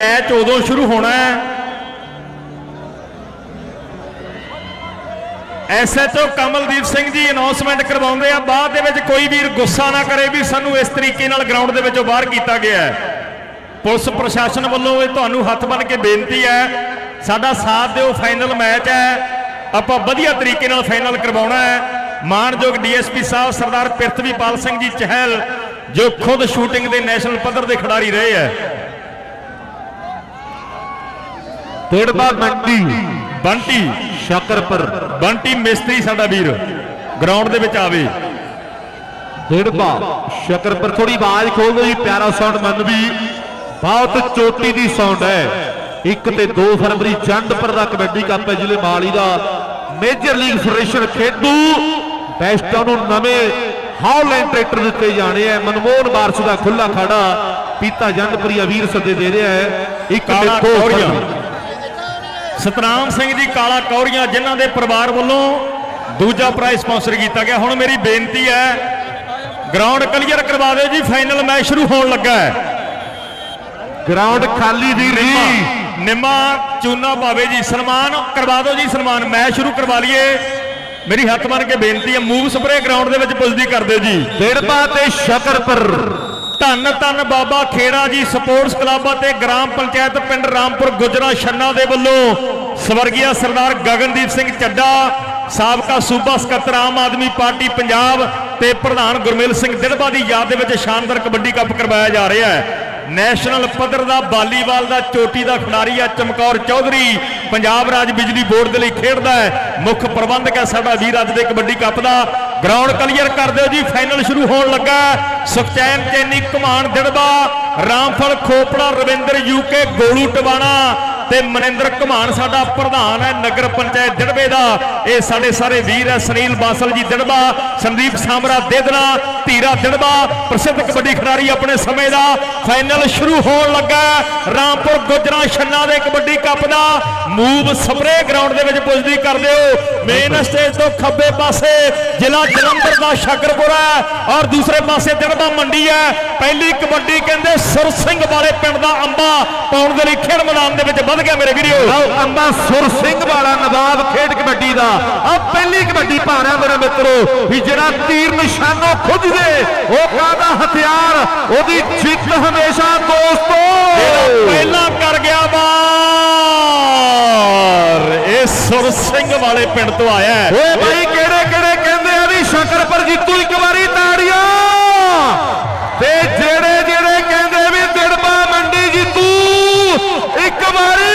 Match ਉਦੋਂ ਸ਼ੁਰੂ ਹੋਣਾ ਹੈ। ਐਸਐਚਓ ਕਮਲਦੀਪ ਸਿੰਘ ਜੀ ਅਨਾਉਂਸਮੈਂਟ ਕਰਵਾਉਂਦੇ ਆ। ਬਾਅਦ ਦੇ ਵਿੱਚ ਕੋਈ ਵੀਰ ਗੁੱਸਾ ਨਾ ਕਰੇ ਵੀ ਸਾਨੂੰ ਇਸ ਤਰੀਕੇ ਨਾਲ ਗਰਾਊਂਡ ਦੇ ਵਿੱਚੋਂ ਬਾਹਰ ਕੀਤਾ ਗਿਆ ਹੈ। ਪੁਲਿਸ ਪ੍ਰਸ਼ਾਸਨ ਵੱਲੋਂ ਇਹ ਤੁਹਾਨੂੰ ਹੱਥ ਬੰਨ ਕੇ ਬੇਨਤੀ ਹੈ, ਸਾਡਾ ਸਾਥ ਦਿਓ ਫਾਈਨਲ ਮੈਚ ਹੈ। ਆਪਾਂ ਵਧੀਆ ਤਰੀਕੇ ਨਾਲ ਫਾਈਨਲ ਕਰਵਾਉਣਾ ਹੈ। ਮਾਨਯੋਗ ਡੀਐਸਪੀ ਸਾਹਿਬ ਸਰਦਾਰ ਪ੍ਰਿਥਵੀਪਾਲ ਸਿੰਘ ਜੀ ਚਹਿਲ, ਜੋ ਖੁਦ ਸ਼ੂਟਿੰਗ ਦੇ ਨੈਸ਼ਨਲ ਪੱਧਰ ਦੇ ਖਿਡਾਰੀ ਰਹੇ ਹੈ। ਡੇੜਬਾ ਮੰਡੀ ਬੰਟੀ ਸ਼ਕਰਪੁਰ ਬੰਟੀ ਮਿਸਤਰੀ ਸਾਡਾ ਵੀਰ ਗਰਾਊਂਡ ਦੇ ਵਿੱਚ ਆਵੇ। ਡੇੜਬਾ ਸ਼ਕਰਪੁਰ ਥੋੜੀ ਆਵਾਜ਼ ਖੋਲ ਦਿਓ ਜੀ ਪਿਆਰਾ ਸਾਊਂਡ ਮੰਨ ਵੀ ਬਹੁਤ ਚੋਟੀ ਦੀ ਸਾਊਂਡ ਹੈ। 1 ਤੇ 2 ਫਰਵਰੀ ਜੰਡਪੁਰ ਦਾ ਕਬੱਡੀ ਕੱਪ ਹੈ ਜ਼ਿਲ੍ਹੇ ਮਾਲੀ ਦਾ। ਮੇਜਰ ਲੀਗ ਫੈਡਰੇਸ਼ਨ ਖੇਡੂ ਬੈਸਟਾਂ ਨੂੰ ਨਵੇਂ ਹਾਲੈਂਡ ਟਰੈਕਟਰ ਦਿੱਤੇ ਜਾਣੇ ਆ ਮਨਮੋਹਨ ਬਾਰਸ ਦਾ ਖੁੱਲਾ ਖਾੜਾ ਪੀਤਾ ਜੰਡਪੁਰੀਆ ਵੀਰ ਸੱਦੇ ਦੇ ਰਿਹਾ ਹੈ। 1 ਤੇ ਸਤਨਾਮ ਸਿੰਘ ਜੀ ਕਾਲਾ ਕੌਰੀਆਂ ਜਿਨ੍ਹਾਂ ਦੇ ਪਰਿਵਾਰ ਵੱਲੋਂ ਦੂਜਾ ਪ੍ਰਾਈਜ਼ ਸਪਾਂਸਰ ਕੀਤਾ ਗਿਆ। ਹੁਣ ਮੇਰੀ ਬੇਨਤੀ ਹੈ ਗਰਾਊਂਡ ਕਲੀਅਰ ਕਰਵਾ ਦਿਓ ਜੀ ਫਾਈਨਲ ਮੈਚ ਸ਼ੁਰੂ ਹੋਣ ਲੱਗਾ ਹੈ। ਗਰਾਊਂਡ ਖਾਲੀ ਦੀ ਰਹੀ ਨਿੰਮਾ ਚੂਨਾ ਪਾਵੇ ਜੀ ਸਨਮਾਨ ਕਰਵਾ ਦਿਓ ਜੀ ਸਨਮਾਨ ਮੈਚ ਸ਼ੁਰੂ ਕਰਵਾ ਲਈਏ। ਮੇਰੀ ਹੱਥ ਬੰਨ ਕੇ ਬੇਨਤੀ ਹੈ ਮੂਵ ਸਪਰੇ ਗਰਾਊਂਡ ਦੇ ਵਿੱਚ ਪੁੱਜਦੀ ਕਰ ਦਿਓ ਜੀ। ਡੇੜਬਾ ਤੇ ਸ਼ਕਰਪੁਰ ਧੰਨ ਧੰਨ ਬਾਬਾ ਖੇੜਾ ਜੀ ਸਪੋਰਟਸ ਕਲੱਬ ਅਤੇ ਗ੍ਰਾਮ ਪੰਚਾਇਤ ਪਿੰਡ ਰਾਮਪੁਰ ਗੁਜਰਾ ਛੰਨਾ ਦੇ ਵੱਲੋਂ ਸਵਰਗੀਆ ਸਰਦਾਰ ਗਗਨਦੀਪ ਸਿੰਘ ਚੱਡਾ, ਸਾਬਕਾ ਸੂਬਾ ਸਕੱਤਰ ਆਮ ਆਦਮੀ ਪਾਰਟੀ ਪੰਜਾਬ ਤੇ ਪ੍ਰਧਾਨ ਗੁਰਮੇਲ ਸਿੰਘ ਦਿੜਬਾ ਦੀ ਯਾਦ ਦੇ ਵਿੱਚ ਸ਼ਾਨਦਾਰ ਕਬੱਡੀ ਕੱਪ ਕਰਵਾਇਆ ਜਾ ਰਿਹਾ ਹੈ। ਨੈਸ਼ਨਲ ਪੱਧਰ ਦਾ ਵਾਲੀਬਾਲ ਦਾ ਚੋਟੀ ਦਾ ਖਿਡਾਰੀ ਆ ਚਮਕੌਰ ਚੌਧਰੀ। ਪੰਜਾਬ ਰਾਜ ਬਿਜਲੀ ਬੋਰਡ ਦੇ ਲਈ ਖੇਡਦਾ ਹੈ। ਮੁੱਖ ਪ੍ਰਬੰਧਕ ਹੈ ਸਾਡਾ ਵੀਰ ਅੱਜ ਦੇ ਕਬੱਡੀ ਕੱਪ ਦਾ। ਗਰਾਊਂਡ ਕਲੀਅਰ ਕਰ ਦਿਓ ਜੀ ਫਾਈਨਲ ਸ਼ੁਰੂ ਹੋਣ ਲੱਗਾ ਸੁਖਚੈਨ ਚੈਨੀ ਘਮਾਨ ਦਿੜਬਾ, ਰਾਮਫਲ, ਖੋਪੜਾ, ਰਵਿੰਦਰ ਯੂਕੇ ਗੋਲੂ ਟਵਾਣਾ। ਤੇ ਮਨਿੰਦਰ ਘਮਾਨ ਸਾਡਾ ਪ੍ਰਧਾਨ ਹੈ, ਨਗਰ ਪੰਚਾਇਤ ਦਿੜਬੇ ਦਾ। ਇਹ ਸਾਡੇ ਸਾਰੇ ਵੀਰ ਹੈ, ਸੁਨੀਲ ਬਾਸਲ ਜੀ ਦਿੜਬਾ ਸੰਦੀਪ ਸਾਮਰਾ ਦੇਦਨਾ, ਧੀਰਾ ਦਿੜਬਾ ਪ੍ਰਸਿੱਧ ਕਬੱਡੀ ਖਿਡਾਰੀ ਆਪਣੇ ਸਮੇਂ ਦਾ। ਫਾਈਨਲ ਸ਼ੁਰੂ ਹੋਣ ਲੱਗਾ ਰਾਮਪੁਰ ਗੁਜਰਾ ਛੰਨਾ ਦੇ ਕਬੱਡੀ ਕੱਪ ਦਾ। ਮੂਵ ਸਪਰੇ ਗਰਾਊਂਡ ਦੇ ਵਿੱਚ ਪੁੱਜਦੀ ਕਰ ਦਿਓ। ਮੇਨ ਸਟੇਜ ਤੋਂ ਖੱਬੇ ਪਾਸੇ ਜ਼ਿਲ੍ਹਾ ਜਲੰਧਰ ਦਾ ਸ਼ਕਰਪੁਰ ਹੈ ਔਰ ਦੂਸਰੇ ਪਾਸੇ ਦਿੜਬਾ ਮੰਡੀ ਹੈ। ਪਹਿਲੀ ਕਬੱਡੀ ਕਹਿੰਦੇ ਸੁਰ ਸਿੰਘ ਵਾਲੇ ਪਿੰਡ ਦਾ ਅੰਬਾ ਪਾਉਣ ਦੇ ਲਈ ਖੇਡ ਮੈਦਾਨ ਦੇ ਵਿੱਚ ਵੱਧ ਗਿਆ ਮੇਰੇ ਵੀਰੋ। ਲਓ ਅੰਬਾ ਸੁਰ ਸਿੰਘ ਵਾਲਾ ਨਵਾਬ ਖੇਡ ਕਬੱਡੀ ਦਾ। ਆ ਪਹਿਲੀ ਕਬੱਡੀ ਭਾਰਿਆ ਮੇਰੇ ਮਿੱਤਰੋ ਵੀ ਜਿਹੜਾ ਤੀਰ ਨਿਸ਼ਾਨੋਂ ਖੁੱਜਦੇ ਉਹ ਕਾਹਦਾ ਹਥਿਆਰ? ਉਹਦੀ ਜਿੱਤ ਹਮੇਸ਼ਾ ਦੋਸਤੋ। ਪਹਿਲਾਂ ਕਰ ਗਿਆ ਬਾਰ ਇਹ ਸੁਰ ਸਿੰਘ ਵਾਲੇ ਪਿੰਡ ਤੋਂ ਆਇਆ ਓਏ ਭਾਈ ਕਿਹੜੇ ਕਿਹੜੇ ਕਹਿੰਦੇ ਆ ਵੀ ਸ਼ਕਰਪੁਰ ਜੀਤੂ ਇੱਕ ਵਾਰੀ ਤਾੜੀਆਂ ਤੇ ਜਿਹੜੇ ਜਿਹੜੇ ਕਹਿੰਦੇ ਵੀ ਦਿੜਬਾ ਮੰਡੀ ਜੀਤੂ ਇੱਕ ਵਾਰੀ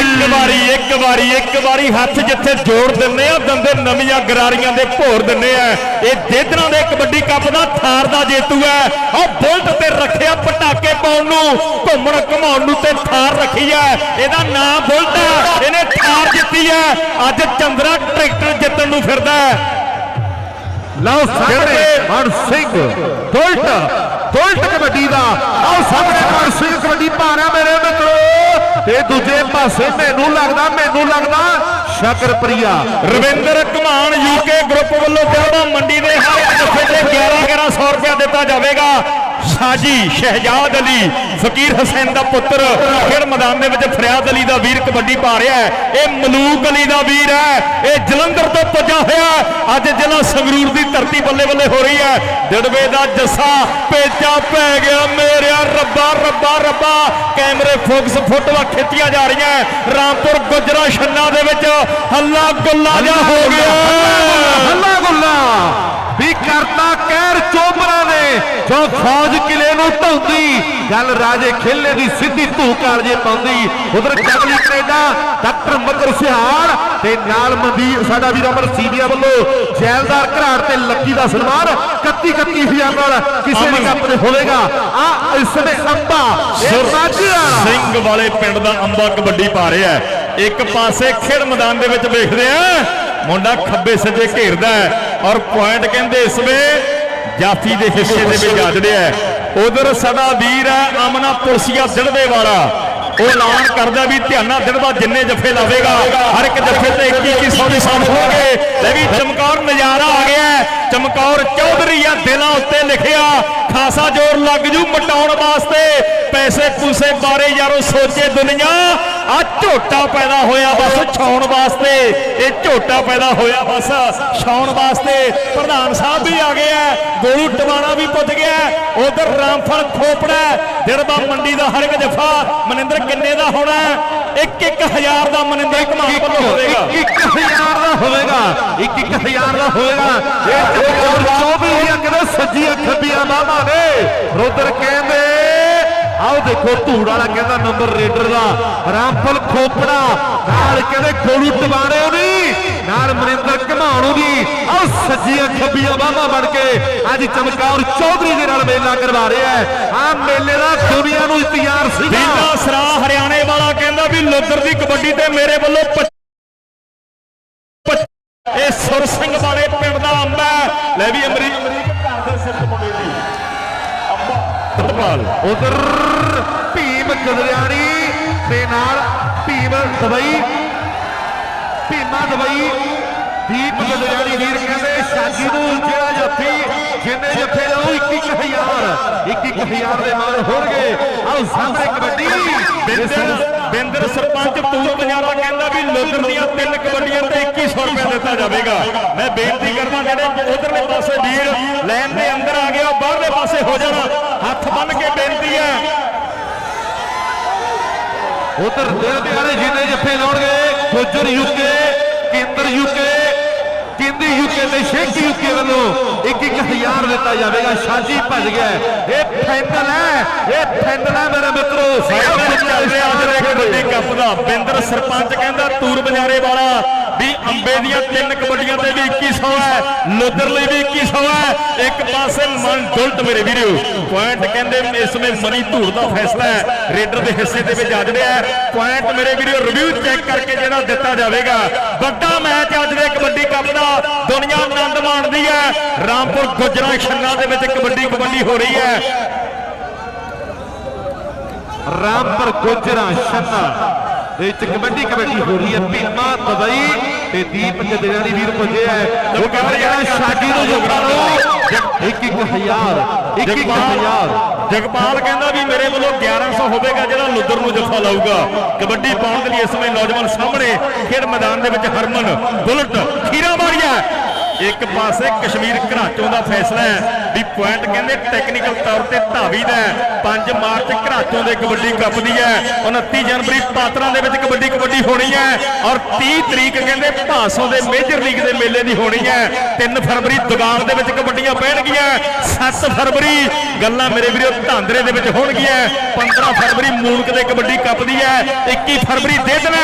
ਇੱਕ ਵਾਰੀ ਇੱਕ ਵਾਰੀ ਇੱਕ ਵਾਰੀ ਹੱਥ ਜਿੱਥੇ ਜੋੜ ਦਿੰਨੇ ਆ ਦੰਦੇ ਨਵੀਆਂ ਗਰਾਰੀਆਂ ਦੇ ਭੋਰ ਦਿੰਨੇ ਆ। ਇਹ ਦੇਦਰਾਂ ਦੇ ਕਬੱਡੀ ਕੱਪ ਦਾ ਥਾਰ ਦਾ ਜੇਤੂ ਹੈ। ਆ ਬੁਲਟ ਤੇ ਰੱਖਿਆ ਪਟਾਕੇ ਪਾਉਣ ਨੂੰ ਘੁੰਮਣ ਘਮਾਉਣ ਨੂੰ ਤੇ ਥਾਰ ਰੱਖੀ ਹੈ। ਇਹਦਾ ਨਾਮ ਬੁਲਟ ਹੈ ਇਹਨੇ ਥਾਰ ਜਿੱਤੀ ਹੈ। ਅੱਜ ਚੰਦਰਾ ਟਰੈਕਟਰ ਜਿੱਤਣ ਨੂੰ ਫਿਰਦਾ ਹੈ। ਲਓ ਸਾਹਮਣੇ ਮਨ ਸਿੰਘ ਦੁਲਟ ਦੁਲਟ ਕਬੱਡੀ ਦਾ। ਆਓ ਸਾਹਮਣੇ ਮਨ ਸਿੰਘ ਕਬੱਡੀ ਭਾਰਾ ਮੇਰੇ ਮਿੱਤਰੋ। ਤੇ ਦੂਜੇ ਪਾਸੇ ਮੈਨੂੰ ਲੱਗਦਾ ਮੈਨੂੰ ਲੱਗਦਾ ਸ਼ਕਰਪ੍ਰਿਆ। ਰਵਿੰਦਰ ਘਮਾਨ ਯੂਕੇ ਗਰੁੱਪ ਵੱਲੋਂ ਦਿਲਵਾ ਮੰਡੀ ਦੇ ਹਰ ਇੱਕ ਜੱਫੇ ਤੇ 11 1100 ਰੁਪਇਆ ਦਿੱਤਾ ਜਾਵੇਗਾ। ਸਾਜੀ ਸ਼ਹਿਜਾਦ ਅਲੀ, ਫਕੀਰ ਹੁਸੈਨ ਦਾ ਪੁੱਤਰ, ਖੇਡ ਮੈਦਾਨ ਦੇ ਵਿੱਚ ਫਰਿਆਦ ਅਲੀ ਦਾ ਵੀਰ ਕਬੱਡੀ ਪਾ ਰਿਹਾ ਹੈ। ਇਹ ਮਲੂਕ ਅਲੀ ਦਾ ਵੀਰ ਹੈ। ਇਹ ਜਲੰਧਰ ਤੋਂ ਪੁੱਜਾ ਹੋਇਆ ਅੱਜ ਜ਼ਿਲ੍ਹਾ ਸੰਗਰੂਰ ਦੀ ਧਰਤੀ ਬੱਲੇ ਬੱਲੇ ਹੋ ਰਹੀ ਹੈ। ਦਿੜਵੇ ਦਾ ਜੱਸਾ ਪੇਚਾ ਪੈ ਗਿਆ ਮੇਰਿਆ ਰੱਬਾ ਰੱਬਾ ਰੱਬਾ। ਕੈਮਰੇ ਫੋਕਸ ਫੋਟੋਆਂ ਖਿੱਚੀਆਂ ਜਾ ਰਹੀਆਂ ਰਾਮਪੁਰ ਗੁਜਰਾ ਛੰਨਾ ਦੇ ਵਿੱਚ ਹੱਲਾ ਗੁੱਲਾ ਜਿਹਾ ਹੋ ਗਿਆ ਹੱਲਾ ਗੁੱਲਾ। ਵੀ ਕਰਤਾ ਕਹਿਰ ਚੋਬਰਾ ਨੇ ਜੋ ਫੌਜ ਕਿਲੇ ਨੂੰ ਢਾਉਂਦੀ ਗੱਲ ਰਾਜੇ ਖੇਲੇ ਦੀ ਸਿੱਧੀ ਧੂ ਕਾਲਜੇ ਪਾਉਂਦੀ। ਉਧਰ ਜਗਲੀ ਕੈਨੇਡਾ ਡਾਕਟਰ ਮਕਰ ਸਿਹਾਰ ਤੇ ਨਾਲ ਮਨਦੀਪ ਸਾਡਾ ਵੀਰ ਅਮਰ ਸੀਬੀਆ ਵੱਲੋਂ ਜੈਲਦਾਰ ਘਰਾੜ ਤੇ ਲੱਕੀ ਦਾ ਸਨਮਾਨ 31 31000 ਨਾਲ ਕਿਸੇ ਵੀ ਕੱਪ ਦੇ ਹੋਵੇਗਾ। ਆ ਇਸ ਸਮੇਂ ਅੰਬਾ ਸਿੰਘ ਵਾਲੇ ਪਿੰਡ ਦਾ ਅੰਬਾ ਕਬੱਡੀ ਪਾ ਰਿਹਾ ਹੈ। ਇੱਕ ਪਾਸੇ ਖੇਡ ਮੈਦਾਨ ਦੇ ਵਿੱਚ ਵੇਖਦੇ ਆ। ਮੁੰਡਾ ਖੱਬੇ ਸੱਜੇ ਘੇਰਦਾ ਹੈ। ਔਰ ਪੁਆਇੰਟ ਕਹਿੰਦੇ ਇਸ ਵੇ ਜਾਫੀ ਦੇ ਹਿੱਸੇ ਦੇ ਵਿੱਚ ਜੱਜਦੇ ਆ। ਉਧਰ ਸਾਡਾ ਵੀਰ ਹੈ ਆਮਨਾ ਪੁਲਸੀਆ ਦਿੜਵੇ ਵਾਲਾ ਉਹ ਐਲਾਨ ਕਰਦਾ ਵੀ ਧਿਆਨਾ ਦਿਨ ਜਿੰਨੇ ਜੱਫੇ ਲਾਵੇਗਾ, ਹਰ ਇੱਕ ਜੱਫੇ ਤੇ 21 ਸੌ ਦੇ ਸਾਥ ਹੋਣਗੇ। ਲੈ ਵੀ ਚਮਕੌਰ ਨਜ਼ਾਰਾ ਆ ਗਿਆ ਚਮਕੌਰ ਚੌਧਰੀ ਆ, ਦਿਲਾਂ ਉੱਤੇ ਲਿਖਿਆ, ਖਾਸਾ ਜ਼ੋਰ ਲੱਗ ਜੂ ਮਟਾਉਣ ਵਾਸਤੇ। ਪੈਸੇ ਪੂਸੇ ਬਾਰੇ ਯਾਰੋ ਸੋਚੇ ਦੁਨੀਆ। ਆ ਝੋਟਾ ਪੈਦਾ ਹੋਇਆ ਬਸ ਛਾਉਣ ਵਾਸਤੇ। ਇਹ ਝੋਟਾ ਪੈਦਾ ਹੋਇਆ ਬਸ ਛਾਉਣ ਵਾਸਤੇ। ਪ੍ਰਧਾਨ ਸਾਹਿਬ ਵੀ ਆ ਗਏ ਆ ਗੋਲੂ ਟਵਾਣਾ ਵੀ ਪੁੱਜ ਗਿਆ। ਉਧਰ ਰਾਮਫਲ ਖੋਪੜਾ ਦਿੜਬਾ ਮੰਡੀ ਦਾ ਹਰ ਇੱਕ ਜਫਾ। ਮਨਿੰਦਰ ਕਿੰਨੇ ਦਾ ਹੋਣਾ ਇੱਕ ਇੱਕ ਹਜ਼ਾਰ ਦਾ ਮਨਿੰਦਰ ਕਮਾਲ ਵੱਲੋਂ ਹੋਵੇਗਾ। ਇੱਕ ਇੱਕ ਹਜ਼ਾਰ ਦਾ ਹੋਵੇਗਾ। ਇੱਕ ਇੱਕ ਹਜ਼ਾਰ ਦਾ ਹੋਵੇਗਾ। ਇਹ ਚਮਕੌਰ ਚੌਧਰੀ ਆ ਕਿਤੇ ਸੱਜੀਆਂ ਖੱਬੀਆਂ ਬਾਹਾਂ ਨੇ ਰੁਦਰ ਕਹਿੰਦੇ ਆਓ ਦੇਖੋ ਧੂੜ ਵਾਲਾ ਕਹਿੰਦਾ ਨੰਬਰ ਰੇਡਰ ਦਾ। ਰਾਮਫਲ ਖੋਪੜਾ, ਨਾਲ ਕਹਿੰਦੇ ਗੋਲੂ ਟਵਾਰੇ ਨਹੀਂ ਨਾਲ ਮਨਿੰਦਰ ਘਮਾਣੂ ਦੀ। ਆਓ ਸੱਜੀਆਂ ਖੱਬੀਆਂ ਬਾਹਾਂ ਬਣ ਕੇ ਅੱਜ ਚਮਕੌਰ ਚੌਧਰੀ ਦੇ ਨਾਲ ਮੇਲਾ ਕਰਵਾ ਰਿਹਾ ਹੈ ਆ ਮੇਲੇ ਦਾ ਦੁਨੀਆ ਨੂੰ ਇੰਤਜ਼ਾਰ ਸੀਗਾ। ਦੀਨਾ ਸਰਾ ਹਰਿਆਣੇ ਵਾਲਾ ਕਹਿੰਦਾ ਵੀ ਲੁੱਦਰ ਦੀ ਕਬੱਡੀ ਤੇ ਮੇਰੇ ਵੱਲੋਂ ਇਹ ਸੁਰ ਸਿੰਘ ਵਾਲੇ ਪਿੰਡ ਦਾ ਅੰਬ ਹੈ। ਲੈ ਵੀ ਅਮਰੀਕ ਘਰ ਦੇ ਸਿਰ ਮੁੰਡੇ ਦੀ। ਫੁੱਟਬਾਲ। ਉਧਰ ਭੀਮ ਗਦਰਿਆਣੀ ਦੇ ਨਾਲ ਭੀਮ ਦਵਾਈ ਭੀਮਾ ਦਵਾਈ ਦੀਪ ਗਦਰਿਆਣੀ ਵੀਰ ਕਹਿੰਦੇ ਸ਼ਾਜੀ ਨੂੰ ਜਿਹੜਾ ਜੱਫੀ ਜਿੰਨੇ ਜੱਫੇ ਲਾਉ 21000 21000 ਦੇ ਮਾਰ ਹੋਣਗੇ ਆਓ ਸਾਹਮਣੇ ਕਬੱਡੀ ਬਿੰਦਰ ਬਿੰਦਰ ਸਰਪੰਚ ਤੂਰ ਪੰਜਾਬਾ ਕਹਿੰਦਾ ਵੀ ਲੋਦਰ ਦੀਆਂ ਤਿੰਨ ਕਬੱਡੀਆਂ ਤੇ 2100 ਰੁਪਏ ਦਿੱਤਾ ਜਾਵੇਗਾ ਮੈਂ ਬੇਨਤੀ ਕਰਦਾ ਜਿਹੜੇ ਉਧਰਲੇ ਪਾਸੇ ਵੀਰ ਲਾਈਨ ਦੇ ਅੰਦਰ ਆ ਗਿਆ ਉਹ ਬਾਹਰਲੇ ਪਾਸੇ ਹੋ ਜਾਣਾ ਹੱਥ ਬੰਨ ਕੇ ਬੇਨਤੀ ਹੈ। ਉਧਰ ਦਿਲ ਪਿਆਰੇ ਜਿੰਨੇ ਜੱਫੇ ਲਾਉਣਗੇ Gujjar UK Kender UK Kindi UK ਤੇ ਸ਼ੇਖ ਯੂਕੇ ਵੱਲੋਂ 21000 ਦਿੱਤਾ ਜਾਵੇਗਾ। ਸ਼ਾਜੀ ਭੱਜ ਗਿਆ ਇਹ ਫਾਈਨਲ ਹੈ। ਇਹ ਫਾਈਨਲ ਹੈ ਮੇਰੇ ਮਿੱਤਰੋ। ਫਾਈਨਲ ਚੱਲ ਰਿਹਾ। ਅੱਜ ਦੇ ਕਬੱਡੀ ਕੱਪ ਦਾ ਬਿੰਦਰ ਸਰਪੰਚ ਕਹਿੰਦਾ, ਤੂਰ ਬਜ਼ਾਰੇ ਵਾਲਾ। ਵੀ ਅੰਬੇ ਦੀਆਂ ਤਿੰਨ ਕਬੱਡੀਆਂ ਤੇ ਵੀ 2100 ਹੈ ਲੋਦਰ ਲਈ ਵੀ 2100 ਹੈ। ਇੱਕ ਪਾਸੇ ਮਨ ਦੁਲਟ ਮੇਰੇ ਵੀਰੋ, ਪੁਆਇੰਟ ਕਹਿੰਦੇ ਇਸ ਵਿੱਚ ਮਨੀ ਧੂੜ ਦਾ ਫੈਸਲਾ ਹੈ, ਰੇਡਰ ਦੇ ਹਿੱਸੇ ਦੇ ਵਿੱਚ ਅੱਜ ਰਿਹਾ ਪੁਆਇੰਟ ਮੇਰੇ ਵੀਰੋ ਰਿਵਿਊ ਚੈੱਕ ਕਰਕੇ ਜਿਹੜਾ ਦਿੱਤਾ ਜਾਵੇਗਾ। ਵੱਡਾ ਮੈਚ ਅੱਜ ਦੇ ਕਬੱਡੀ ਕੱਪ ਦਾ, ਦੁਨੀਆ ਆਨੰਦ ਮਾਣਦੀ ਹੈ। ਰਾਮਪੁਰ ਗੁਜਰਾ ਛੰਨਾ ਦੇ ਵਿੱਚ ਕਬੱਡੀ ਕਬੱਡੀ ਹੋ ਰਹੀ ਹੈ। ਰਾਮਪੁਰ ਗੁਜਰਾ ਛੰਨਾ। ਦੇ ਵਿੱਚ ਕਬੱਡੀ ਕਬੱਡੀ ਹੋ ਰਹੀ ਹੈ। ਭੀਮਾ ਦਵਾਈ ਤੇ ਦੀਪ ਜਦਿਆਣੀ ਵੀਰ ਪੁੱਜੇ ਹੈ ਉਹ ਕਹਿੰਦੇ ਸ਼ਾਜੀ ਨੂੰ ਜੁਗਰਾ ਲਓ ਇੱਕ ਇੱਕ ਹਜ਼ਾਰ ਇੱਕ ਇੱਕ ਹਜ਼ਾਰ। ਜਗਪਾਲ ਕਹਿੰਦਾ ਵੀ ਮੇਰੇ ਵੱਲੋਂ 1100 ਹੋਵੇਗਾ ਜਿਹੜਾ ਲੁੱਦਰ ਨੂੰ ਜੱਫਾ ਲਾਊਗਾ। ਕਬੱਡੀ ਪਾਉਣ ਦੇ ਲਈ ਇਸ ਸਮੇਂ ਨੌਜਵਾਨ ਸਾਹਮਣੇ ਖੇਡ ਮੈਦਾਨ ਦੇ ਵਿੱਚ ਹਰਮਨ ਬੁਲਟ ਖੀਰਾ ਮਾਰੀਆ। ਇੱਕ ਪਾਸੇ ਕਸ਼ਮੀਰ ਘਰਾਚੋਂ ਦਾ ਫੈਸਲਾ ਹੈ ਵੀ ਪੁਆਇੰਟ ਕਹਿੰਦੇ ਟੈਕਨੀਕਲ ਤੌਰ ਤੇ ਧਾਵੀ ਦਾ ਹੈ। 5 ਮਾਰਚ ਘਰਾਚੋਂ ਦੇ ਕਬੱਡੀ ਕੱਪ ਦੀ ਹੈ। 29 ਜਨਵਰੀ ਪਾਤਰਾਂ ਦੇ ਵਿੱਚ ਕਬੱਡੀ ਕਬੱਡੀ ਹੋਣੀ ਹੈ ਔਰ 30 ਤਰੀਕ ਕਹਿੰਦੇ ਭਾਸੋਂ ਦੇ ਮੇਜਰ ਲੀਗ ਦੇ ਮੇਲੇ ਦੀ ਹੋਣੀ ਹੈ। 3 ਫਰਵਰੀ ਦੁਗਾਲ ਦੇ ਵਿੱਚ ਕਬੱਡੀਆਂ ਪੈਣਗੀਆਂ। 7 ਫਰਵਰੀ ਗੱਲਾਂ ਮੇਰੇ ਵੀਰੋ ਧਾਂਦਰੇ ਦੇ ਵਿੱਚ ਹੋਣਗੀਆਂ। 15 ਫਰਵਰੀ ਮੂਨਕ ਦੇ ਕਬੱਡੀ ਕੱਪ ਦੀ ਹੈ। 21 ਫਰਵਰੀ ਦੇ ਦੇਣਾ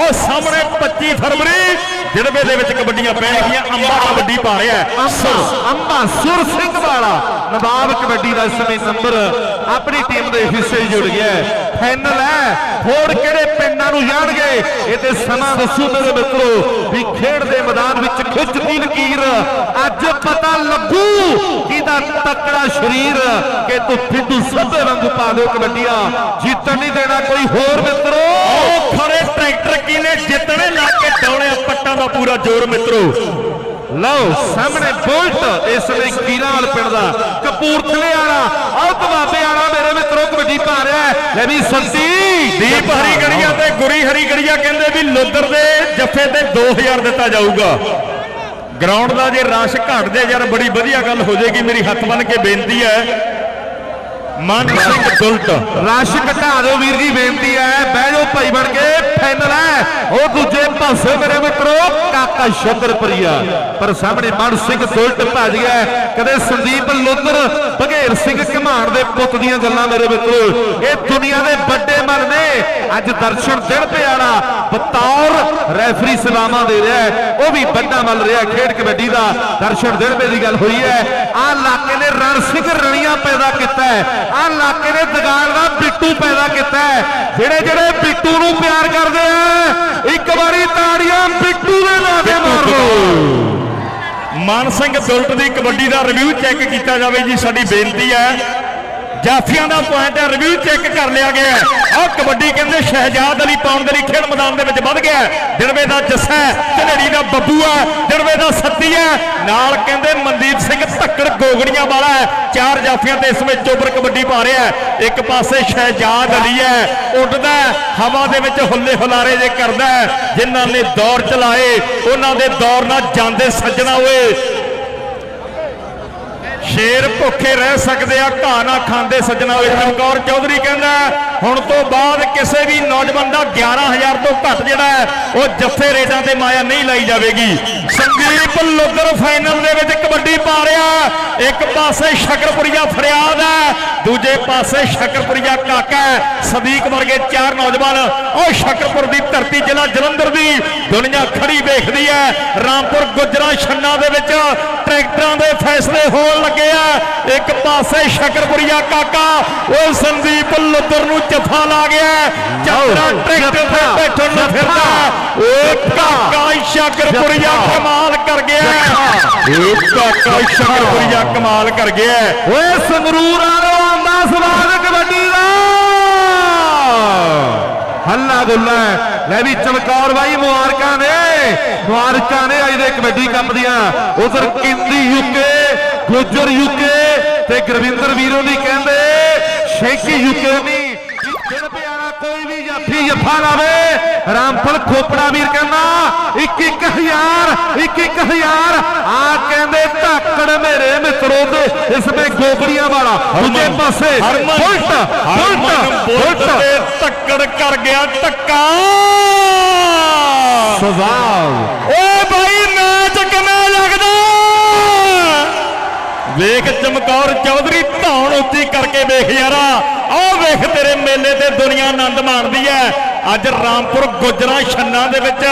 ਉਹ ਸਾਹਮਣੇ 25 ਫਰਵਰੀ ਜਿੜਵੇ ਦੇ ਵਿੱਚ ਕਬੱਡੀਆਂ ਪੈਣਗੀਆਂ। ਅੰਬਾ ਕਬੱਡੀ ਪਾ ਰਿਹਾ ਹੈ। ਅੰਬਾ ਅੰਬਾ ਸੁਰ ਸਿੰਘ ਵਾਲਾ ਨਵਾਬ ਕਬੱਡੀ ਦਾ ਇਸ ਸਮੇਂ ਨੰਬਰ ਆਪਣੀ ਟੀਮ ਦੇ ਹਿੱਸੇ ਜੁੜ ਗਿਆ ਹੈ। ਫਾਈਨਲ ਹੈ। ਹੋਰ ਕਿਹੜੇ ਪਿੰਡਾਂ ਨੂੰ ਜਾਣਗੇ? ਇਹ ਤੇ ਸਮਾਂ ਦੱਸੂ ਮੇਰੇ ਮਿੱਤਰੋ ਵੀ ਖੇਡ ਦੇ ਮੈਦਾਨ ਵਿੱਚ ਖਿੱਚਦੀ ਲਕੀਰ ਅੱਜ ਪਤਾ ਲੱਗੂ ਕਿਹਦਾ ਤਕੜਾ ਸਰੀਰ ਕਿ ਤੂੰ ਫਿੱਟੂ ਸੱਭੇ ਵਾਂਗੂ ਪਾ ਦਿਓ ਕਬੱਡੀਆਂ। ਜਿੱਤਣ ਨਹੀਂ ਦੇਣਾ ਕੋਈ ਹੋਰ ਮਿੱਤਰੋ। ਉਹ ਖੜੇ ਟਰੈਕਟਰ ਕਿਨੇ ਜਿੱਤਣੇ ਲਾ ਕੇ ਡੌਲੇ ਪੱਟਾਂ ਦਾ ਪੂਰਾ ਜ਼ੋਰ ਮਿੱਤਰੋ। ਲਓ ਸਾਹਮਣੇ ਬੁਲਟ ਇਸ ਲਈ ਕੀਰਾਲ ਪਿੰਡ ਦਾ। ਕਪੂਰਥਲੇ ਵਾਲਾ ਆਹ ਤਵਾਬੇ ਵਾਲਾ ਮੇਰੇ ਮਿੱਤਰੋ ਕਬੱਡੀ ਪਾ ਰਿਹਾ ਲੈ ਵੀ ਸੰਤੀ। ਦੀਪ ਹਰੀ ਗੜੀਆ ਤੇ ਗੁਰੀ ਹਰੀ ਗੜੀਆ ਕਹਿੰਦੇ ਵੀ ਲੋਦਰ ਦੇ ਜੱਫੇ ਤੇ 2000 ਦਿੱਤਾ ਜਾਊਗਾ। ਗਰਾਊਂਡ ਦਾ ਜੇ ਰਸ਼ ਘਟਦੇ ਯਾਰ ਬੜੀ ਵਧੀਆ ਗੱਲ ਹੋ ਜਾਏਗੀ। ਮੇਰੀ ਹੱਥ ਬੰਨ ਕੇ ਬੇਨਤੀ ਹੈ ਮਨ ਸਿੰਘ ਦੁਲਟ ਰਸ਼ ਘਟਾ ਦਿਓ ਵੀਰ ਜੀ ਬੇਨਤੀ ਹੈ ਬਹਿ ਜਾਓ ਭਾਈ ਬਣ ਕੇ। ਫਾਈਨਲ ਹੈ। ਉਹ ਦੂਜੇ ਪਾਸੇ ਮੇਰੇ ਮਿੱਤਰੋ, ਕਾਕਾ ਸ਼ੰਦਰਪੁਰੀਆ ਪਰ ਸਾਹਮਣੇ ਮਨ ਸਿੰਘ ਦੁਲਟ ਭੱਜ ਗਿਆ ਕਦੇ ਸੰਦੀਪ ਲੋਦਰ ਭਗੇਰ ਸਿੰਘ ਘਮਾਣ ਦੇ ਪੁੱਤ ਦੀਆਂ ਗੱਲਾਂ ਮੇਰੇ ਮਿੱਤਰੋ। ਇਹ ਦੁਨੀਆ ਦੇ ਵੱਡੇ ਮਨ ਨੇ। ਅੱਜ ਦਰਸ਼ਨ ਦਿੜਪੇ ਵਾਲਾ ਬਤੌਰ ਰੈਫਰੀ ਸਲਾਮਾਂ ਦੇ ਰਿਹਾ ਉਹ ਵੀ ਵੱਡਾ ਮੱਲ ਰਿਹਾ ਖੇਡ ਕਬੱਡੀ ਦਾ ਦਰਸ਼ਨ ਦਿੜਪੇ ਦੀ ਗੱਲ ਹੋਈ ਹੈ। ਆਹ ਇਲਾਕੇ ਨੇ ਰਣ ਸਿੰਘ ਰਣੀਆਂ ਪੈਦਾ ਕੀਤਾ ਹੈ। ਆਹ ਇਲਾਕੇ ਨੇ ਦਗਾਲ ਦਾ ਬਿੱਟੂ ਪੈਦਾ ਕੀਤਾ ਹੈ। ਜਿਹੜੇ ਜਿਹੜੇ ਬਿੱਟੂ ਨੂੰ ਪਿਆਰ ਕਰ ਕਰਦੇ ਆ। ਇੱਕ ਵਾਰੀ ਤਾੜੀਆਂ ਬਿੱਟੂ ਦੇ ਨਾਂ ਤੇ ਮਾਰ ਲਓ ਮਾਨ ਸਿੰਘ ਦੁਲਟ ਦੀ ਕਬੱਡੀ ਦਾ ਰਿਵਿਊ ਚੈੱਕ ਕੀਤਾ ਜਾਵੇ ਜੀ, ਸਾਡੀ ਬੇਨਤੀ ਹੈ ਜਾਫੀਆਂ ਦਾ ਪੁਆਇੰਟ ਹੈ ਰਿਵਿਊ ਚੈੱਕ ਕਰ ਲਿਆ ਗਿਆ ਆ ਕਬੱਡੀ ਕਹਿੰਦੇ ਸ਼ਹਿਜਾਦ ਅਲੀ ਪਾਉਣ ਦੇ ਲਈ ਖੇਡ ਮੈਦਾਨ ਦੇ ਵਿੱਚ ਵੱਧ ਗਿਆ ਦਿੜਵੇ ਦਾ ਜੱਸਾ ਹੈ ਦਾ ਬੱਬੂ ਹੈ ਦਿੜਵੇ ਦਾ ਸੱਤੀ ਹੈ। ਨਾਲ ਕਹਿੰਦੇ ਮਨਦੀਪ ਸਿੰਘ ਧੱਕੜ ਗੋਗੜੀਆਂ ਵਾਲਾ ਚਾਰ ਜਾਫੀਆਂ ਤੇ ਇਸ ਵਿੱਚ ਚੋਬਰ ਕਬੱਡੀ ਪਾ ਰਿਹਾ ਇੱਕ ਪਾਸੇ ਸ਼ਹਿਜਾਦ ਅਲੀ ਹੈ, ਉੱਡਦਾ ਹਵਾ ਦੇ ਵਿੱਚ ਹੁੱਲੇ ਹੁਲਾਰੇ ਜੇ ਕਰਦਾ ਹੈ। ਜਿਨ੍ਹਾਂ ਨੇ ਦੌਰ ਚਲਾਏ, ਉਹਨਾਂ ਦੇ ਦੌਰ ਨਾਲ ਜਾਂਦੇ ਸੱਜਣਾ ਓਏ ਸ਼ੇਰ ਭੁੱਖੇ ਰਹਿ ਸਕਦੇ ਆ, ਘਾਹ ਨਾ ਖਾਂਦੇ ਸੱਜਣਾ ਹੋਏ ਚਮਕੌਰ ਚੌਧਰੀ ਕਹਿੰਦਾ, ਹੁਣ ਤੋਂ ਬਾਅਦ ਕਿਸੇ ਵੀ ਨੌਜਵਾਨ ਦਾ 11000 ਤੋਂ ਘੱਟ ਜਿਹੜਾ ਹੈ, ਉਹ ਜੱਫੇ ਰੇਟਾਂ ਤੇ ਮਾਇਆ ਨਹੀਂ ਲਾਈ ਜਾਵੇਗੀ। ਸੰਦੀਪ ਲੁੱਦਰ ਫਾਈਨਲ ਦੇ ਵਿੱਚ ਕਬੱਡੀ ਪਾ ਰਿਹਾ। ਇੱਕ ਪਾਸੇ ਸ਼ਕਰਪੁਰੀਆ ਫਰਿਆਦ ਹੈ, ਦੂਜੇ ਪਾਸੇ ਸ਼ਕਰਪੁਰੀਆ ਕਾਕਾ ਹੈ। ਸਦੀਕ ਵਰਗੇ ਚਾਰ ਨੌਜਵਾਨ, ਉਹ ਸ਼ਕਰਪੁਰ ਦੀ ਧਰਤੀ ਜ਼ਿਲ੍ਹਾ ਜਲੰਧਰ ਦੀ ਦੁਨੀਆ ਖੜੀ ਵੇਖਦੀ ਹੈ। ਰਾਮਪੁਰ, ਗੁਜਰਾ, ਛੰਨਾ ਦੇ ਵਿੱਚ ਟਰੈਕਟਰਾਂ ਦੇ ਫੈਸਲੇ ਹੋਣ ਲੱਗੇ ਆ। ਇੱਕ ਪਾਸੇ ਸ਼ਕਰਪੁਰੀਆ ਕਾਕਾ ਉਹ ਸੰਦੀਪ ਲੁੱਦਰ ਨੂੰ ਜੱਫਾ ਲਾ ਗਿਆ। ਚਾਦਰਾ ਟਰੈਕਟਰ ਤੇ ਬੈਠਣ ਨੂੰ ਫਿਰਦਾ। ਉਹ ਕਾਕਾ ਸ਼ਕਰਪੁਰੀਆ ਕਮਾਲ ਕਰ ਗਿਆ। ਉਹ ਕਾਕਾ ਸ਼ਕਰਪੁਰੀਆ ਕਮਾਲ ਕਰ ਗਿਆ। ਓਏ ਸੰਗਰੂਰ ਵਾਲੋ ਆਂਦਾ ਸਵਾਦ ਕਬੱਡੀ ਦਾ ਹੱਲਾ ਗੁੱਲਾ ਹੈ। ਲੈ ਵੀ ਚਮਕੌਰ ਬਾਈ, ਮੁਬਾਰਕਾਂ ਨੇ ਮੁਬਾਰਕਾਂ ਨੇ ਅੱਜ ਦੇ ਕਬੱਡੀ ਕੱਪ ਦੀਆਂ ਉਧਰ ਕਿੰਦੀ ਯੂਕੇ, ਗੁੱਜਰ ਯੂਕੇ ਤੇ ਗੁਰਵਿੰਦਰ ਵੀਰੋ ਦੀ ਕਹਿੰਦੇ, ਸ਼ੇਖੀ ਯੂਕੇ ਨਹੀਂ ਦਿਨ ਪਿਆਰਾ ਕੋਈ ਵੀ ਜਾਫੀ ਜੱਫਾ ਲਾਵੇ ਰਾਮਫਲ ਖੋਪੜਾ ਵੀਰ ਕਹਿੰਦਾ 21000 21000 ਆ ਕਹਿੰਦੇ ਧਾਕੜ ਮੇਰੇ ਮਿੱਤਰੋ ਤੇ ਇਸ ਵਿੱਚ ਗੋਗੜੀਆਂ ਵਾਲਾ। ਦੂਜੇ ਪਾਸੇ ਬੁਲਟ ਬੁਲਟ ਬੁਲਟ। ਟੱਕੜ ਕਰ ਗਿਆ ਟੱਕਾ ਸਵਾਲ। ਓਏ ਭਾਈ ਮੈਚ ਕਿਵੇਂ ਲੱਗਦਾ? ਵੇਖ ਚਮਕੌਰ ਚੌਧਰੀ ਧੌਣ ਉੱਚੀ ਕਰਕੇ ਵੇਖ ਯਾਰਾ। ਤੇ ਦੁਨੀਆ ਆਨੰਦ ਮਾਣਦੀ ਹੈ। ਅੱਜ ਰਾਮਪੁਰ ਗੁਜਰਾ ਛੰਨਾ ਦੇ ਵਿੱਚ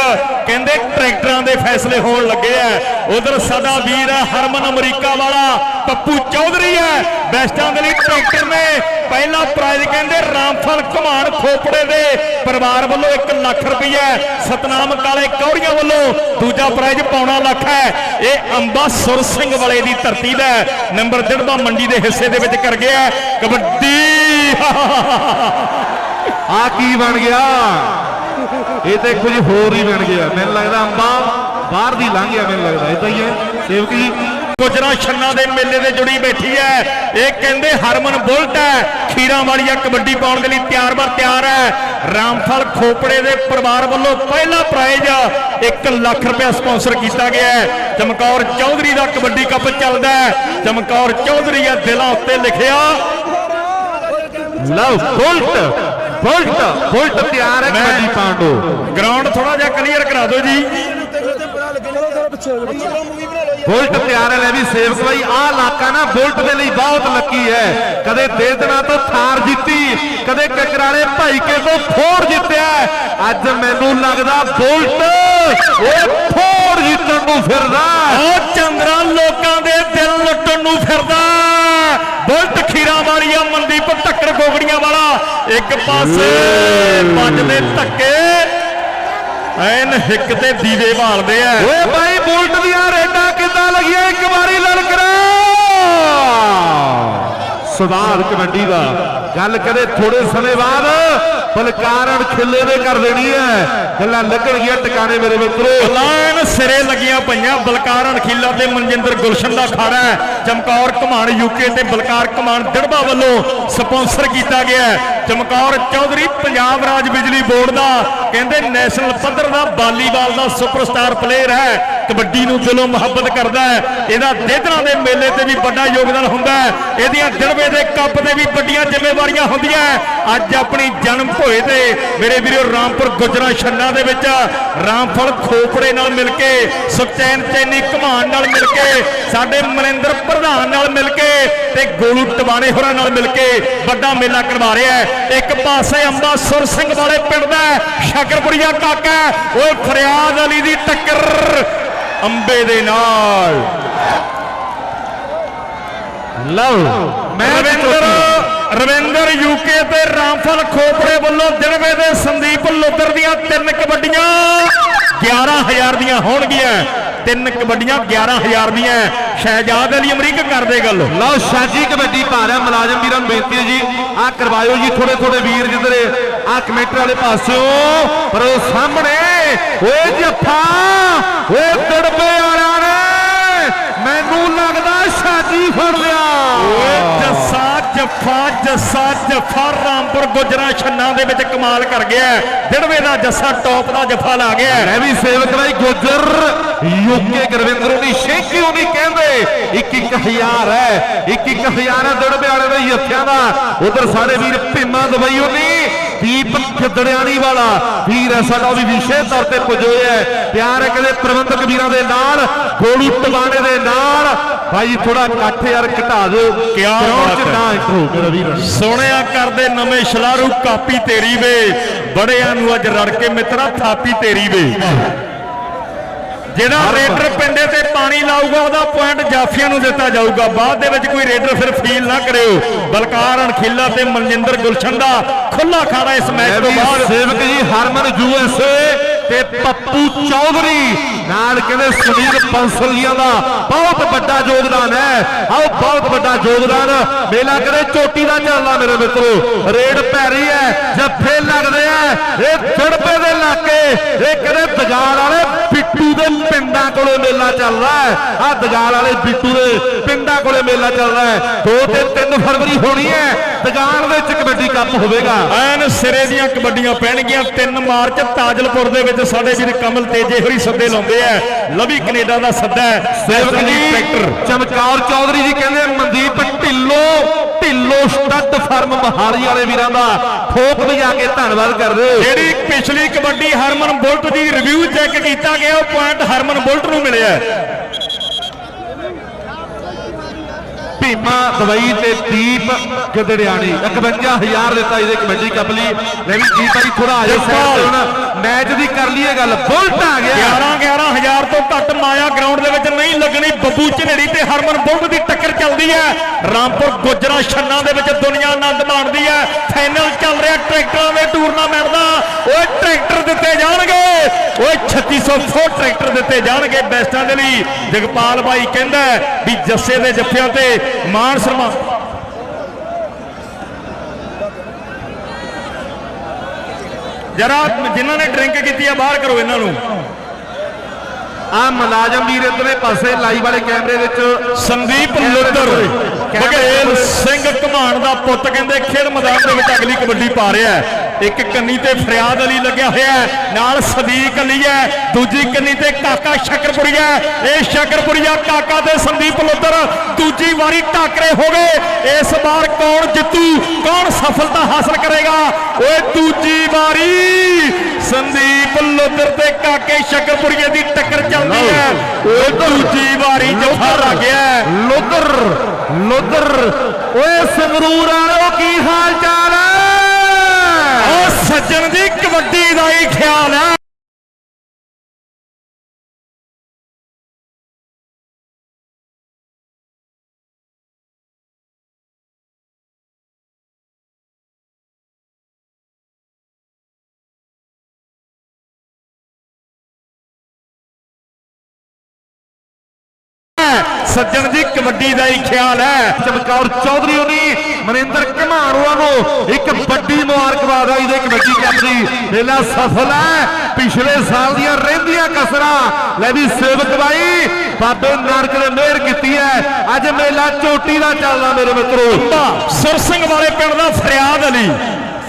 ਕਹਿੰਦੇ ਟਰੈਕਟਰਾਂ ਦੇ ਫੈਸਲੇ ਹੋਣ ਲੱਗੇ ਐ ਉਧਰ ਸਾਡਾ ਵੀਰ ਹੈ, ਹਰਮਨ ਅਮਰੀਕਾ ਵਾਲਾ, ਪੱਪੂ ਚੌਧਰੀ ਹੈ। ਬੈਸਟਾਂ ਦੇ ਲਈ ਟਰੈਕਟਰ ਨੇ ਪਹਿਲਾ ਪ੍ਰਾਈਜ਼ ਕਹਿੰਦੇ ਰਾਮਫਲ ਘਮਾਣ ਖੋਪੜੇ ਦੇ ਪਰਿਵਾਰ ਵੱਲੋਂ 1 ਲੱਖ ਰੁਪਈਆ ਸਤਨਾਮ ਕਾਲੇ ਕੌੜੀਆਂ ਵੱਲੋਂ ਦੂਜਾ ਪ੍ਰਾਈਜ਼ ਪੌਣਾ ਲੱਖ ਹੈ। ਇਹ ਅੰਬਾ ਸੁਰ ਸਿੰਘ ਵਾਲੇ ਦੀ ਧਰਤੀ ਦਾ ਨੰਬਰ ਨੰਬਰ ਦਿੜਬਾ ਮੰਡੀ ਦੇ ਹਿੱਸੇ ਦੇ ਵਿੱਚ ਕਰ ਗਿਆ ਕਬੱਡੀ! ਆ ਕੀ ਬਣ ਗਿਆ? ਇਹ ਤੇ ਕੁਝ ਹੋਰ ਹੀ ਬਣ ਗਿਆ। ਮੈਨੂੰ ਲੱਗਦਾ ਅੰਬਾ ਬਾਹਰ ਦੀ ਲੰਘ ਗਿਆ ਮੈਨੂੰ ਲੱਗਦਾ। ਇਦਾਂ ਹੀ ਹੈ। ਸੇਵਕ ਜੀ। ਗੁਜਰਾ ਛੰਨਾ ਦੇ ਮੇਲੇ ਤੇ ਜੁੜੀ ਬੈਠੀ ਹੈ। ਇਹ ਕਹਿੰਦੇ ਹਰਮਨ ਬੁਲਟ ਹੈ। ਖੀਰਾਂ ਵਾਲੀਆ ਕਬੱਡੀ ਪਾਉਣ ਦੇ ਲਈ ਤਿਆਰ ਬਰ ਤਿਆਰ ਹੈ। ਰਾਮਫਲ ਖੋਪੜੇ ਦੇ ਪਰਿਵਾਰ ਵੱਲੋਂ ਪਹਿਲਾ ਪ੍ਰਾਈਜ਼ 1 ਲੱਖ ਰੁਪਏ ਸਪਾਂਸਰ ਕੀਤਾ ਗਿਆ ਹੈ। ਚਮਕੌਰ ਚੌਧਰੀ ਦਾ ਕਬੱਡੀ ਕੱਪ ਚੱਲਦਾ ਹੈ। ਚਮਕੌਰ ਚੌਧਰੀ ਆ ਦਿਲਾਂ ਉੱਤੇ ਲਿਖਿਆ। ਲਓ ਬੁਲਟ। ਬੁਲਟ ਬੁਲਟ ਤਿਆਰ ਹੈ ਕਬੱਡੀ ਪਾਂਡੋ ਗਰਾਊਂਡ ਥੋੜਾ ਜਿਹਾ ਕਲੀਅਰ ਕਰਾ ਦਿਓ ਜੀ। ਬੁਲਟ ਤਿਆਰ ਹੈ ਲੈ ਵੀ ਸੇਵਕ ਬਾਈ ਆਹ ਇਲਾਕਾ ਨਾ ਬੁਲਟ ਦੇ ਲਈ ਬਹੁਤ ਲੱਕੀ ਹੈ। ਕਦੇ ਦੇ ਦਿਨਾਂ ਤੋਂ ਥਾਰ ਜਿੱਤੀ ਕਦੇ ਕਕਰਾਲੇ ਭਾਈ ਕੇ ਤੋਂ ਫੋੜ ਜਿੱਤਿਆ। ਅੱਜ ਮੈਨੂੰ ਲੱਗਦਾ ਬੁਲਟ ਉਹ ਫੋੜ ਜਿੱਤਣ ਨੂੰ ਫਿਰਦਾ। ਉਹ ਚੰਦਰਾ ਲੋਕਾਂ ਦੇ ਦਿਲ ਲੁੱਟਣ ਨੂੰ ਫਿਰਦਾ। ਬੁਲਟ ਖੀਰਾ ਵਾਲੀਆ ਮਨਦੀਪ ਧੱਕੜ ਗੋਗੜੀਆਂ ਵਾਲਾ। ਇੱਕ ਪਾਸੇ ਪੰਜ ਦੇ ਧੱਕੇ। ਐਨ ਹਿੱਕ ਤੇ ਦੀਵੇ ਭਾਲਦੇ ਆ। ਓਏ ਭਾਈ ਬੁਲਟ ਦੀਆਂ ਰੇਡਾਂ ਕਿੱਦਾਂ ਲੱਗੀਆਂ? ਇੱਕ ਵਾਰੀ ਲਲਕਰਾ ਸੁਧਾਰ ਕਬੱਡੀ ਦਾ ਗੱਲ ਕਰੇ ਥੋੜੇ ਸਮੇਂ ਬਾਅਦ। ਬਲਕਾਰਨ ਖਿੱਲੇ ਦੇ ਕਰ ਦੇਣੀ ਹੈ। ਗੱਲਾਂ ਲੱਗਣਗੀਆਂ ਟਿਕਾਣੇ ਮੇਰੇ ਮਿੱਤਰੋ। ਲਾਈਨ ਸਿਰੇ ਲੱਗੀਆਂ ਪਈਆਂ ਬਲਕਾਰ ਅਣਖੀਲਾ ਤੇ ਮਨਜਿੰਦਰ ਗੁਲਸ਼ਨ ਦਾ ਖਾੜਾ ਚਮਕੌਰ ਕਮਾਨ ਯੂਕੇ ਤੇ ਬਲਕਾਰ ਕਮਾਨ ਦਿੜਬਾ ਵੱਲੋਂ ਸਪਾਂਸਰ ਕੀਤਾ ਗਿਆ ਚਮਕੌਰ ਚੌਧਰੀ, ਪੰਜਾਬ ਰਾਜ ਬਿਜਲੀ ਬੋਰਡ ਦਾ, ਕਹਿੰਦੇ ਨੈਸ਼ਨਲ ਪੱਧਰ ਦਾ ਵਾਲੀਬਾਲ ਦਾ ਸੁਪਰਸਟਾਰ ਪਲੇਅਰ ਹੈ। ਕਬੱਡੀ ਨੂੰ ਦਿਲੋਂ ਮੁਹੱਬਤ ਕਰਦਾ ਹੈ। ਇਹਦਾ ਦੇਦਰਾਂ ਦੇ ਮੇਲੇ ਤੇ ਵੀ ਵੱਡਾ ਯੋਗਦਾਨ ਹੁੰਦਾ ਹੈ। ਇਹਦੀਆਂ ਦਿੜਵੇ ਦੇ ਕੱਪ ਤੇ ਵੀ ਵੱਡੀਆਂ ਜ਼ਿੰਮੇਵਾਰੀਆਂ ਹੁੰਦੀਆਂ ਅੱਜ ਆਪਣੀ ਜਨਮ ਭੋਏ ਤੇ ਮੇਰੇ ਵੀਰੋ ਰਾਮਪੁਰ ਗੁਜਰਾ ਛੰਨਾ ਦੇ ਵਿੱਚ ਰਾਮਫਲ ਖੋਪੜੇ ਨਾਲ ਮਿਲ ਕੇ ਸੁਖਚੈਨ ਚੈਨੀ ਘਮਾਨ ਨਾਲ ਮਿਲ ਕੇ ਸਾਡੇ ਮਨਿੰਦਰ ਪ੍ਰਧਾਨ ਨਾਲ ਮਿਲ ਕੇ ਤੇ ਗੋਲੂ ਟਵਾਣੇ ਹੋਰਾਂ ਨਾਲ ਮਿਲ ਕੇ ਵੱਡਾ ਮੇਲਾ ਕਰਵਾ ਰਿਹਾ ਹੈ। ਇੱਕ ਪਾਸੇ ਅੰਬਾ ਸੁਰ ਸਿੰਘ ਵਾਲੇ ਪਿੰਡ ਦਾ ਸ਼ਾਕਰਪੁਰੀਆ ਕਾਕਾ ਹੈ, ਓਏ ਫਰਿਆਦ ਅਲੀ ਦੀ ਟੱਕਰ ਅੰਬੇ ਦੇ ਨਾਲ। ਲਓ ਮੈਂ ਰਵਿੰਦਰ ਰਵਿੰਦਰ ਯੂਕੇ ਤੇ ਰਾਮਫਲ ਖੋਪੜੇ ਵੱਲੋਂ ਦਿਨਵੇ ਦੇ ਸੰਦੀਪ ਲੁੱਦਰ ਦੀਆਂ ਤਿੰਨ ਕਬੱਡੀਆਂ 11000 ਦੀਆਂ ਹੋਣਗੀਆਂ। ਤਿੰਨ ਕਬੱਡੀਆਂ 11000 ਦੀਆਂ। ਸ਼ਹਿਜਾਦ ਅਲੀ ਅਮਰੀਕ ਕਰਦੇ ਗੱਲ। ਲਓ ਸਾਜੀ ਕਬੱਡੀ ਪਾ ਰਿਹਾ ਮੁਲਾਜ਼ਮ ਵੀਰਾਂ ਨੂੰ ਬੇਨਤੀ ਹੈ ਜੀ ਆ ਕਰਵਾਇਓ ਜੀ ਥੋੜੇ ਥੋੜੇ ਵੀਰ ਜਿੱਧਰੇ ਆ ਕਮੇਟਰ ਵਾਲੇ ਪਾਸਿਓਂ। ਪਰ ਉਹ ਸਾਹਮਣੇ ਓਏ ਜੱਫਾ ਓਏ ਤੜਪੇ ਵਾਲਿਆਂ ਨੇ ਮੈਨੂੰ ਲੱਗਦਾ ਸਾਜੀ ਫੜ ਲਿਆ। ਓਏ ਜੱਸਾ ਜੱਫਾ ਜੱਸਾ ਜੱਫਾ ਰਾਮਪੁਰ ਗੁਜਰਾ ਛੰਨਾ ਦੇ ਵਿੱਚ ਕਮਾਲ ਕਰ ਗਿਆ ਦਿੜਵੇ ਦਾ ਜੱਸਾ ਟੌਪ ਦਾ ਜੱਫਾ ਲਾ ਗਿਆ ਮੈਂ ਵੀ ਸੇਵਕ ਭਾਈ ਗੁੱਜਰ ਯੂਕੇ ਗੁਰਵਿੰਦਰ ਨਹੀਂ ਸ਼ੇਖੀ ਨਹੀਂ ਕਹਿੰਦੇ, ਇੱਕ ਇੱਕ ਹਜ਼ਾਰ ਹੈ, ਇੱਕ ਇੱਕ ਹਜ਼ਾਰ ਹੈ ਦੜਬੇ ਵਾਲੇ ਦੇ ਯੱਥਿਆਂ ਦਾ। ਉਧਰ ਸਾਰੇ ਵੀਰ ਭੀਮਾ ਦਵਾਈਓ ਨਹੀਂ ਦੀਪ ਖਿਦੜਿਆਣੀ ਵਾਲਾ। ਵੀਰ ਹੈ ਸਾਡਾ, ਉਹ ਵੀ ਵਿਸ਼ੇ ਤੌਰ ਤੇ ਪੁਜੋਇਆ ਹੈ। ਪਿਆਰ ਹੈ ਕਦੇ ਪ੍ਰਬੰਧਕ ਵੀਰਾਂ ਦੇ ਨਾਲ, ਗੋਲੂ ਟਵਾਣੇ ਦੇ ਨਾਲ ਭਾਈ ਥੋੜਾ ਇਕੱਠ ਯਾਰ ਘਟਾ ਦਿਓ। ਕਿਆ ਬਾਤ ਹੈ। ਨਾ ਇੰਟਰੋ ਮੇਰਾ ਵੀਰ ਸੋਹਣਿਆ ਕਰਦੇ ਨਵੇਂ ਸ਼ਲਾਰੂ ਕਾਪੀ ਤੇਰੀ ਵੇ। ਬੜਿਆਂ ਨੂੰ ਅੱਜ ਰੜ ਕੇ ਮਿੱਤਰਾ ਥਾਪੀ ਤੇਰੀ ਵੇ। ਜਿਹੜਾ ਰੇਡਰ ਪਿੰਡੇ ਤੇ ਪਾਣੀ ਲਾਊਗਾ ਉਹਦਾ ਪੁਆਇੰਟ ਜਾਫੀਆਂ ਨੂੰ ਦਿੱਤਾ ਜਾਊਗਾ। ਬਾਅਦ ਦੇ ਵਿੱਚ ਕੋਈ ਰੇਡਰ ਫਿਰ ਫੀਲ ਨਾ ਕਰਿਓ। ਬਲਕਾਰ ਅਣਖੀਲਾ ਤੇ ਮਨਜਿੰਦਰ ਗੁਲਸ਼ਨ ਦਾ ਖੁੱਲਾ ਖਾੜਾ ਇਸ ਮੈਚ ਤੋਂ ਬਾਅਦ। ਸੇਵਕ ਜੀ ਹਰਮਨ ਯੂਐਸਏ ਤੇ ਪੱਪੂ ਚੌਧਰੀ ਨਾਲ ਕਹਿੰਦੇ ਸੁਨੀਲ ਬੰਸਲੀਆਂ ਦਾ ਬਹੁਤ ਵੱਡਾ ਯੋਗਦਾਨ ਹੈ। ਆਓ ਬਹੁਤ ਵੱਡਾ ਯੋਗਦਾਨ। ਮੇਲਾ ਕਰੇ ਚੋਟੀ ਦਾ ਚੱਲਦਾ ਮੇਰੇ ਮਿੱਤਰੋ। ਰੇਡ ਪੈ ਰਹੀ ਹੈ, ਜੱਫੇ ਲੱਗਦੇ ਆ। ਇਹ ਛੜਪੇ ਦੇ ਇਲਾਕੇ ਇਹ ਕਹਿੰਦੇ ਦਗਾਲ ਵਾਲੇ ਪਿੱਟੂ ਦੇ ਪਿੰਡ ਕੋਲੇ ਮੇਲਾ ਚੱਲਦਾ ਹੈ। ਆ ਦਗਾਲ ਵਾਲੇ ਬਿੱਟੂ ਦੇ ਪਿੰਡਾਂ ਕੋਲੇ ਮੇਲਾ ਚੱਲਦਾ ਹੈ। 2 ਤੇ 3 ਫਰਵਰੀ ਹੋਣੀ ਹੈ। ਦਗਾਲ ਵਿੱਚ ਕਬੱਡੀ ਕੱਪ ਹੋਵੇਗਾ। ਐਨ ਸਿਰੇ ਦੀਆਂ ਕਬੱਡੀਆਂ ਪੈਣਗੀਆਂ। 3 ਮਾਰਚ ਤਾਜਲਪੁਰ ਦੇ ਵਿੱਚ ਸਾਡੇ ਵੀਰ ਕਮਲ ਤੇਜੇ ਹੋਰੀ ਸੱਦੇ ਲਾਉਂਦੇ ਆ। ਲਵੀ ਕੈਨੇਡਾ ਦਾ ਸੱਦਾ ਹੈ। ਸੇਵਕ ਜੀ ਚਮਕੌਰ ਚੌਧਰੀ ਜੀ ਕਹਿੰਦੇ ਮਨਦੀਪ ਢਿੱਲੋ ਢਿੱਲੋ ਸਟੱਡ ਫਰਮ ਮਹਾਲੀ ਵਾਲੇ ਵੀਰਾਂ ਦਾ ਠੋਕ ਵਜਾ ਕੇ ਧੰਨਵਾਦ ਕਰਦੇ ਜਿਹੜੀ ਪਿਛਲੀ ਕਬੱਡੀ ਹਰਮਨ ਬੁਲਟ ਦੀ ਰਿਵਿਊ ਚੈੱਕ ਕੀਤਾ ਗਿਆ, ਉਹ ਪੁਆਇੰਟ ਹਰਮਨ ਬੁਲਟ ਨੂੰ ਮਿਲਿਆ ਹੈ। ਭੀਮਾ ਦਵਾਈ ਤੇ ਦੀਪ ਗਦੜਿਆਣੀ। 51000 ਦਿੱਤਾ ਇਹਦੇ ਕਬੱਡੀ ਕੱਪ ਲਈ। ਲੈ ਵੀ ਜੀ ਭਾਈ ਥੋੜਾ ਆ ਜਾ ਸਾਈਡ ਤੇ ਹੁਣ। ਮੈਚ ਦੀ ਕਰ ਲਈਏ ਗੱਲ। ਬੁਲਟ ਆ ਗਿਆ। 11 11000 ਤੋਂ ਘੱਟ ਮਾਇਆ ਗਰਾਊਂਡ ਦੇ ਵਿੱਚ ਨਹੀਂ ਲੱਗਣੀ। ਬੱਬੂ ਝਨੇੜੀ ਤੇ ਹਰਮਨ ਬੁਲਟ ਦੀ ਟੱਕਰ ਚੱਲਦੀ ਹੈ। ਰਾਮਪੁਰ ਗੁਜਰਾ ਛੰਨਾ ਦੇ ਵਿੱਚ ਦੁਨੀਆ ਆਨੰਦ ਮਾਣਦੀ ਹੈ। ਫਾਈਨਲ ਚੱਲ ਰਿਹਾ। ਟਰੈਕਟਰਾਂ ਦੇ ਟੂਰਨਾਮੈਂਟ ਦਾ। ਓਏ ਟਰੈਕਟਰ ਦਿੱਤੇ ਜਾਣਗੇ। ਓਏ 3600 ਫੁੱਟ ਟਰੈਕਟਰ ਦਿੱਤੇ ਜਾਣਗੇ ਬੈਸਟਾਂ ਦੇ ਲਈ। ਜਗਪਾਲ ਭਾਈ ਕਹਿੰਦਾ ਵੀ ਜੱਸੇ ਦੇ ਜੱਫਿਆਂ ਤੇ ਮਾਨ ਸਨਮਾਨ। ਜਰਾ ਜਿਨ੍ਹਾਂ ਨੇ ਡਰਿੰਕ ਕੀਤੀ ਆ ਬਾਹਰ ਕਰੋ ਇਹਨਾਂ ਨੂੰ। ਆ ਮੁਲਾਜ਼ਮ ਵੀਰ ਇਧਰਲੇ ਪਾਸੇ ਲਾਈਵ ਵਾਲੇ ਕੈਮਰੇ ਵਿੱਚ ਸੰਦੀਪ ਲੁੱਦਰ ਬਘੇਲ ਸਿੰਘ ਘਮਾਣ ਦਾ ਪੁੱਤ ਕਹਿੰਦੇ ਖੇਡ ਮੈਦਾਨ ਦੇ ਵਿੱਚ ਅਗਲੀ ਕਬੱਡੀ ਪਾ ਰਿਹਾ ਹੈ। ਇੱਕ ਕੰਨੀ ਤੇ ਫਰਿਆਦ ਅਲੀ ਲੱਗਿਆ ਹੋਇਆ ਹੈ ਨਾਲ ਸਦੀਕ ਅਲੀ ਹੈ ਦੂਜੀ ਕੰਨੀ ਤੇ ਕਾਕਾ ਸ਼ਕਰਪੁਰੀਆ ਹੈ। ਇਹ ਸ਼ਕਰਪੁਰੀਆ ਕਾਕਾ ਤੇ ਸੰਦੀਪ ਲੁੱਦਰ ਦੂਜੀ ਵਾਰੀ ਟਾਕਰੇ ਹੋ ਗਏ ਇਸ ਵਾਰ ਕੌਣ ਜਿੱਤੂ ਕੌਣ ਸਫਲਤਾ ਹਾਸਲ ਕਰੇਗਾ ਓਏ ਦੂਜੀ ਵਾਰੀ ਸੰਦੀਪ ਲੁੱਦਰ ਤੇ ਕਾਕੇ ਸ਼ਕਰਪੁਰੀਏ ਦੀ ਟੱਕਰ ਚੱਲਦੀ ਹੈ ਓਏ ਦੂਜੀ ਵਾਰੀ ਜੱਫਾ ਲੱਗ ਗਿਆ। ਲੋਦਰ ਲੋਦਰ ਓਏ ਸੰਗਰੂਰ ਵਾਲਿਓ ਕੀ ਹਾਲ ਚਾਲ ਹੈ ਸੱਜਣ ਦੀ ਕਬੱਡੀ ਦਾ ਹੀ ਖਿਆਲ ਹੈ। ਸੱਜਣ ਦੀ ਕਬੱਡੀ ਦਾ ਹੀ ਖਿਆਲ ਹੈ। ਚਮਕੌਰ ਚੌਧਰੀ ਹੋਣੀ ਮਨਿੰਦਰ ਘਮਾਣੂਆਂ ਨੂੰ ਇੱਕ ਵੱਡੀ ਮੁਬਾਰਕਬਾਦ ਆ ਇਹਦੇ ਕਬੱਡੀ ਕੱਪ ਦੀ। ਮੇਲਾ ਸਫਲ ਹੈ। ਪਿਛਲੇ ਸਾਲ ਦੀਆਂ ਰਹਿੰਦੀਆਂ ਕਸਰਾਂ ਲੈ ਵੀ ਸੇਵਕ ਬਾਈ। ਬਾਬੇ ਨਾਨਕ ਨੇ ਮਿਹਰ ਕੀਤੀ ਹੈ। ਅੱਜ ਮੇਲਾ ਚੋਟੀ ਦਾ ਚੱਲਦਾ ਮੇਰੇ ਮਿੱਤਰੋ। ਸੁਰ ਸਿੰਘ ਵਾਲੇ ਪਿੰਡ ਦਾ ਫਰਿਆਦ ਅਲੀ।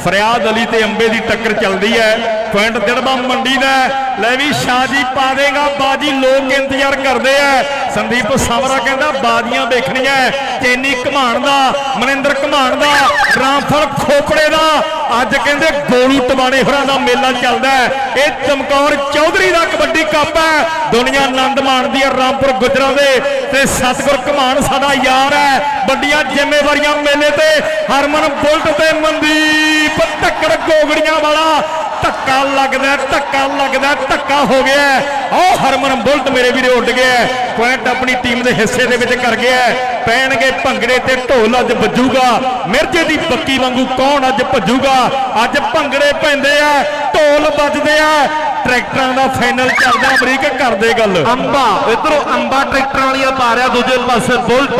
ਫਰਿਆਦ ਅਲੀ ਤੇ ਅੰਬੇ ਦੀ ਟੱਕਰ ਚੱਲਦੀ ਹੈ। ਪੁਆਇੰਟ ਦਿੜਬਾ ਮੰਡੀ ਦਾ ਲੈ ਵੀ ਸ਼ਾਜੀ ਪਾ ਦੇਗਾ, ਬਾਜੀ ਲੋਕ ਇੰਤਜ਼ਾਰ ਕਰਦੇ ਆ। ਸੰਦੀਪ ਸਾਵਰਾ ਕਹਿੰਦਾ, ਬਾਜ਼ੀਆਂ ਵੇਖਣੀਆਂ ਹੈ। ਚੈਨੀ ਘਮਾਣ ਦਾ, ਮਨਿੰਦਰ ਘਮਾਣ ਦਾ, ਰਾਮਫਲ ਖੋਪੜੇ ਦਾ ਅੱਜ ਕਹਿੰਦੇ ਗੋਲੂ ਟਵਾਣੇ ਹੋਰਾਂ ਦਾ ਮੇਲਾ ਚੱਲਦਾ ਇਹ ਚਮਕੌਰ ਚੌਧਰੀ ਦਾ ਕਬੱਡੀ ਕੱਪ ਹੈ। ਦੁਨੀਆ ਆਨੰਦ ਮਾਣਦੀ ਹੈ ਰਾਮਪੁਰ ਗੁਜਰਾਂ ਦੇ। ਤੇ ਸਤਗੁਰ ਘਮਾਣ ਸਾਡਾ ਯਾਰ ਹੈ। ਵੱਡੀਆਂ ਜ਼ਿੰਮੇਵਾਰੀਆਂ ਮੇਲੇ ਤੇ ਹਰਮਨ ਬੁਲਟ ਤੇ ਮਨਦੀਪ ਧੱਕੜ ਗੋਗੜੀਆਂ ਵਾਲਾ ਧੱਕਾ ਲੱਗਦਾ ਧੱਕਾ ਲੱਗਦਾ ਧੱਕਾ ਹੋ ਗਿਆ ਹੈ। ਉਹ ਹਰਮਨ ਬੁਲਟ ਮੇਰੇ ਵੀਰੇ ਉੱਡ ਗਿਆ ਪੁਆਇੰਟ ਆਪਣੀ ਟੀਮ ਦੇ ਹਿੱਸੇ ਦੇ ਵਿੱਚ ਕਰ ਗਿਆ ਪੈਣਗੇ ਭੰਗੜੇ ਤੇ ਢੋਲ ਅੱਜ ਵੱਜੂਗਾ। ਮਿਰਜੇ ਦੀ ਬੱਕੀ ਵਾਂਗੂ ਕੌਣ ਅੱਜ ਭੱਜੂਗਾ? ਅੱਜ ਭੰਗੜੇ ਪੈਂਦੇ ਆ, ਢੋਲ ਵੱਜਦੇ ਆ ਟਰੈਕਟਰਾਂ ਦਾ ਫਾਈਨਲ ਚੱਲਦਾ ਅਮਰੀਕ ਕਰਦੇ ਗੱਲ ਅੰਬਾ ਇਧਰੋਂ ਅੰਬਾ ਟਰੈਕਟਰਾਂ ਵਾਲੀਆਂ ਪਾ ਰਿਹਾ ਦੂਜੇ ਪਾਸੇ ਬੁਲਟ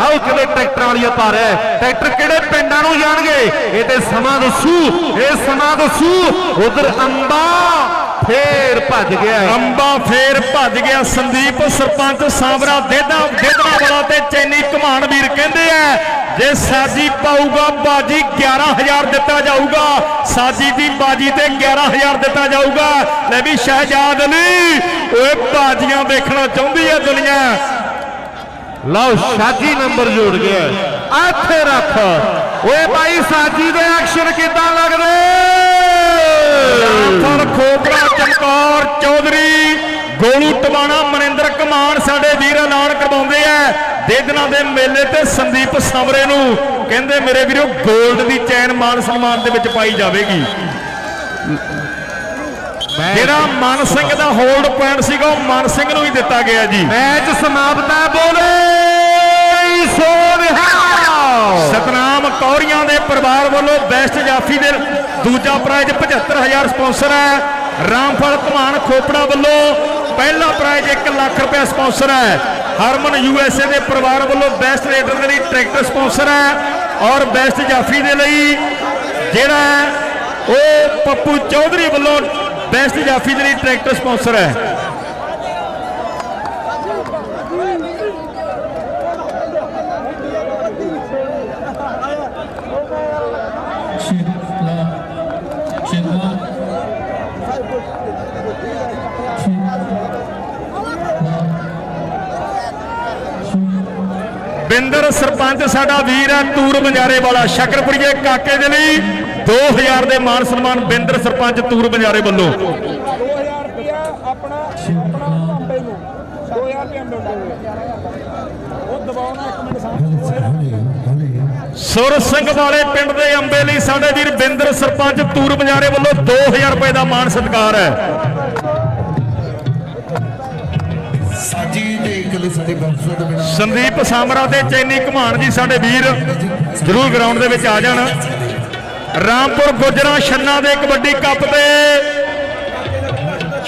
ਹਾਉ ਕਿਵੇਂ ਟਰੈਕਟਰਾਂ ਵਾਲੀਆਂ ਪਾ ਰਿਹਾ। ਟਰੈਕਟਰ ਕਿਹੜੇ ਪਿੰਡਾਂ ਨੂੰ ਜਾਣਗੇ ਇਹ ਤੇ ਸਮਾਂ ਦੱਸੂ ਇਹ ਸਮਾਂ ਦੱਸੂ ਉਧਰ ਅੰਬਾ ਫੇਰ ਭੱਜ ਗਿਆ। ਅੰਬਾ ਫੇਰ ਭੱਜ ਗਿਆ ਸੰਦੀਪ ਸਰਪੰਚ ਸਾਂਵਰਾ ਦੇਦਾ ਦੇਦਨਾ ਵਾਲਾ ਤੇ ਚੈਨੀ ਘਮਾਣ ਵੀਰ ਕਹਿੰਦੇ ਆ ਜੇ ਸਾਜੀ ਪਾਊਗਾ, ਬਾਜੀ 11000 ਦਿੱਤਾ ਜਾਊਗਾ। ਸਾਜੀ ਦੀ ਬਾਜੀ ਤੇ 11000 ਦਿੱਤਾ ਜਾਊਗਾ। ਲੈ ਵੀ ਸ਼ਹਿਜਾਦ ਅਲੀ ਓਏ, ਬਾਜੀਆਂ ਦੇਖਣਾ ਚਾਹੁੰਦੀ ਹੈ ਦੁਨੀਆ। ਲਓ, ਸਾਜੀ ਨੰਬਰ ਜੋੜ ਗਿਆ। ਇੱਥੇ ਰੱਖ। ਓਏ ਭਾਈ, ਸਾਜੀ ਦੇ ਐਕਸ਼ਨ ਕਿੱਦਾਂ ਲੱਗਦੇ? ਰਾਮਫਲ ਖੋਪੜਾ ਚਮਕੌਰ, ਚੌਧਰੀ, ਗੋਲੂ, ਟਵਾਣਾ, ਮਨਿੰਦਰ, ਕਮਾਨ ਸਾਡੇ ਵੀਰ ਐਲਾਨ ਕਰਵਾਉਂਦੇ ਆ। ਦੇਦਨਾ ਦੇ ਮੇਲੇ ਤੇ ਸੰਦੀਪ ਸਮਰੇ ਨੂੰ ਕਹਿੰਦੇ ਮੇਰੇ ਵੀਰੋ 골ਡ ਦੀ ਚੈਨ ਮਾਨ ਸਨਮਾਨ ਦੇ ਵਿੱਚ ਪਾਈ ਜਾਵੇਗੀ। ਜਿਹੜਾ ਮਨ ਸਿੰਘ ਦਾ ਹੋਲਡ ਪੁਆਇੰਟ ਸੀਗਾ ਉਹ ਮਨ ਸਿੰਘ ਨੂੰ ਹੀ ਦਿੱਤਾ ਗਿਆ ਜੀ। ਮੈਚ ਸਮਾਪਤ ਹੈ ਬੋਲੇ ਸੋ ਰਿਹਾ ਸਤਨਾਮ ਕੌਰੀਆਂ ਦੇ ਪਰਿਵਾਰ ਵੱਲੋਂ ਬੈਸਟ ਜਾਫੀ ਦੇ ਦੂਜਾ ਪ੍ਰਾਈਜ਼ 75000 ਸਪਾਂਸਰ ਹੈ। ਰਾਮਫਲ ਧਮਾਨ ਖੋਪੜਾ ਵੱਲੋਂ ਪਹਿਲਾ ਪ੍ਰਾਈਜ਼ 1 ਲੱਖ ਰੁਪਏ ਸਪਾਂਸਰ ਹੈ। ਹਰਮਨ ਯੂਐਸਏ ਦੇ ਪਰਿਵਾਰ ਵੱਲੋਂ ਬੈਸਟ ਰੇਡਰ ਦੇ ਲਈ ਟਰੈਕਟਰ ਸਪਾਂਸਰ ਹੈ ਔਰ ਬੈਸਟ ਜਾਫੀ ਦੇ ਲਈ ਜਿਹੜਾ ਉਹ ਪੱਪੂ ਚੌਧਰੀ ਵੱਲੋਂ ਬੈਸਟ ਜਾਫੀ ਦੇ ਲਈ ਟਰੈਕਟਰ ਸਪਾਂਸਰ ਹੈ। ਬਿੰਦਰ ਸਰਪੰਚ ਸਾਡਾ ਵੀਰ ਹੈ, ਤੂਰ ਬੰਜਾਰੇ ਵਾਲਾ, ਸ਼ਕਰਪੁਰੀਏ ਕਾਕੇ ਦੇ ਲਈ 2000 ਦੇ ਮਾਨ ਸਨਮਾਨ ਬਿੰਦਰ, ਸਰਪੰਚ ਤੂਰ ਬੰਜਾਰੇ ਵੱਲੋਂ। 2000 ਰੁਪਿਆ ਆਪਣਾ ਆਪਣਾ ਅੰਬੇ ਨੂੰ 2000 ਰੁਪਿਆ ਅੰਬੇ ਉਹ ਦਬਾਉਣਾ ਇੱਕ ਮਿੰਟ ਸਾਹਮਣੇ ਸੁਰ ਸਿੰਘ ਵਾਲੇ ਪਿੰਡ ਦੇ ਅੰਬੇ ਲਈ ਸਾਡੇ ਵੀਰ ਬਿੰਦਰ, ਸਰਪੰਚ ਤੂਰ ਬੰਜਾਰੇ ਵੱਲੋਂ 2000 ਰੁਪਏ ਦਾ ਮਾਨ ਸਤਿਕਾਰ ਹੈ। ਸਾਜੀ ਤੇ ਇਕੱਲੇ ਸਾਡੇ ਬੰਸੋ ਦੇ ਬਿਨਾਂ। ਸੰਦੀਪ ਸਾਮਰਾ ਤੇ ਚੈਨੀ ਘਮਾਨ ਜੀ ਸਾਡੇ ਵੀਰ, ਜਰੂਰ ਗਰਾਊਂਡ ਦੇ ਵਿੱਚ ਆ ਜਾਣ। ਰਾਮਪੁਰ ਗੁਜਰਾ ਛੰਨਾ ਦੇ ਕਬੱਡੀ ਕੱਪ ਤੇ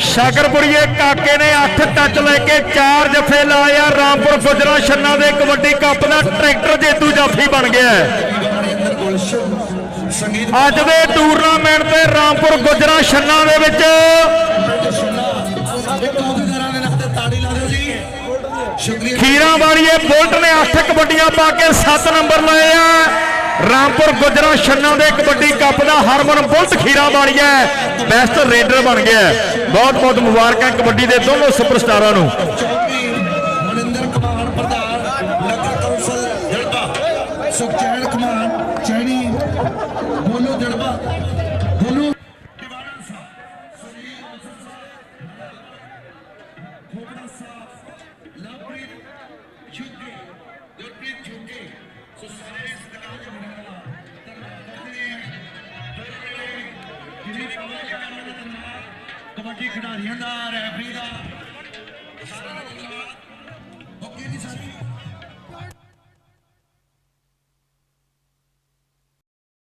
ਸ਼ਾਕਰਪੁਰੀਏ ਕਾਕੇ ਨੇ 8 ਟੱਚ ਲੈ ਕੇ 4 ਜਫੇ ਲਾਏ ਆ। ਰਾਮਪੁਰ ਗੁਜਰਾ ਛੰਨਾ ਦੇ ਕਬੱਡੀ ਕੱਪ ਦਾ ਟਰੈਕਟਰ ਜੇਤੂ ਜਾਫੀ ਬਣ ਗਿਆ ਅੱਜ ਦੇ ਟੂਰਨਾਮੈਂਟ ਤੇ ਰਾਮਪੁਰ ਗੁਜਰਾ ਛੰਨਾ ਦੇ ਵਿੱਚ ਖੀਰਾਂ ਵਾਲੀਏ ਬੁਲਟ ਨੇ 8 ਕਬੱਡੀਆਂ ਪਾ ਕੇ 7 ਨੰਬਰ ਲਏ ਆ। ਰਾਮਪੁਰ ਗੁਜਰਾ ਛੰਨਾ ਦੇ ਕਬੱਡੀ ਕੱਪ ਦਾ ਹਰਮਨ ਬੁਲਟ ਖੀਰਾਂ ਵਾਲੀਆ ਬੈਸਟ ਰੇਡਰ ਬਣ ਗਿਆ। ਬਹੁਤ ਬਹੁਤ ਮੁਬਾਰਕਾਂ ਕਬੱਡੀ ਦੇ ਦੋਨੋਂ ਸੁਪਰਸਟਾਰਾਂ ਨੂੰ।